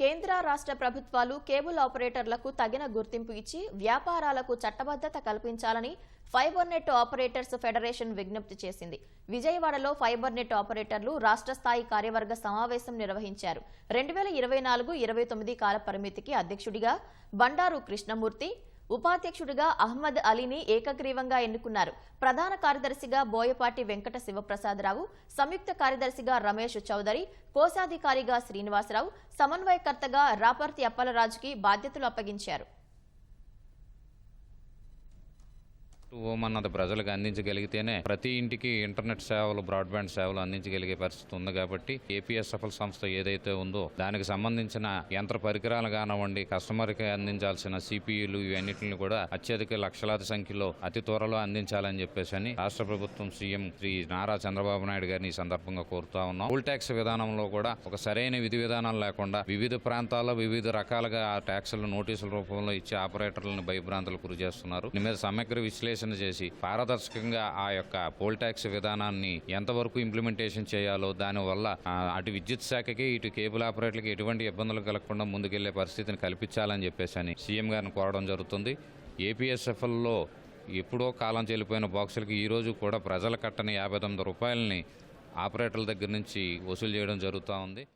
కేంద్ర రాష్ట్ర ప్రభుత్వాలు కేబుల్ ఆపరేటర్లకు తగిన గుర్తింపు ఇచ్చి వ్యాపారాలకు చట్టబద్ధత కల్పించాలని ఫైబర్ నెట్ ఆపరేటర్స్ ఫెడరేషన్ విజ్ఞప్తి చేసింది. విజయవాడలో ఫైబర్ నెట్ ఆపరేటర్లు రాష్ట్ర స్థాయి కార్యవర్గ సమావేశం నిర్వహించారు. రెండు వేల ఇరవై నాలుగు ఇరవై తొమ్మిది కాల పరిమితికి అధ్యక్షుడిగా బండారు కృష్ణమూర్తి ఉపాధ్యక్షుడిగా అహ్మద్ అలీని ఏకగ్రీవంగా ఎన్నుకున్నారు. ప్రధాన కార్యదర్శిగా బోయపాటి వెంకట శివప్రసాదరావు సంయుక్త కార్యదర్శిగా రమేష్ చౌదరి కోశాధికారిగా శ్రీనివాసరావు సమన్వయకర్తగా రాపర్తి అప్పలరాజుకి బాధ్యతలు అప్పగించారు. హోమ్ అన్నది ప్రజలకు అందించగలిగితేనే ప్రతి ఇంటికి ఇంటర్నెట్ సేవలు బ్రాడ్బ్యాండ్ సేవలు అందించగలిగే పరిస్థితి ఉంది కాబట్టి ఏపీఎస్ఎఫ్ఎల్ సంస్థ ఏదైతే ఉందో దానికి సంబంధించిన యంత్ర పరికరాలు కానివ్వండి కస్టమర్కి అందించాల్సిన సిపిఈలు ఇవన్నిటిని కూడా అత్యధిక లక్షలాది సంఖ్యలో అతి త్వరలో అందించాలని చెప్పేసి అని రాష్ట్ర ప్రభుత్వం సీఎం శ్రీ నారా చంద్రబాబు నాయుడు గారిని ఈ సందర్భంగా కోరుతా ఉన్నాం. టోల్ ట్యాక్స్ విధానంలో కూడా ఒక సరైన విధి విధానాలు లేకుండా వివిధ ప్రాంతాల్లో వివిధ రకాలుగా ఆ ట్యాక్సులు నోటీసుల రూపంలో ఇచ్చి ఆపరేటర్లను భయభ్రాంతులు గురి చేస్తున్నారు. దీని మీద సమగ్ర విశ్లేషణ చేసి పారదర్శకంగా ఆ యొక్క పోల్ ట్యాక్స్ విధానాన్ని ఎంతవరకు ఇంప్లిమెంటేషన్ చేయాలో దానివల్ల అటు విద్యుత్ శాఖకి ఇటు కేబుల్ ఆపరేటర్లకి ఎటువంటి ఇబ్బందులు కలగకుండా ముందుకెళ్ళే పరిస్థితిని కల్పించాలని చెప్పేసి అని సీఎం గారిని కోరడం జరుగుతుంది. ఏపీఎస్ఎఫ్ఎల్లో ఎప్పుడో కాలం చెల్లిపోయిన బాక్సులకి ఈరోజు కూడా ప్రజలు కట్టని యాభై తొమ్మిది రూపాయలని ఆపరేటర్ల దగ్గర నుంచి వసూలు చేయడం జరుగుతూ ఉంది.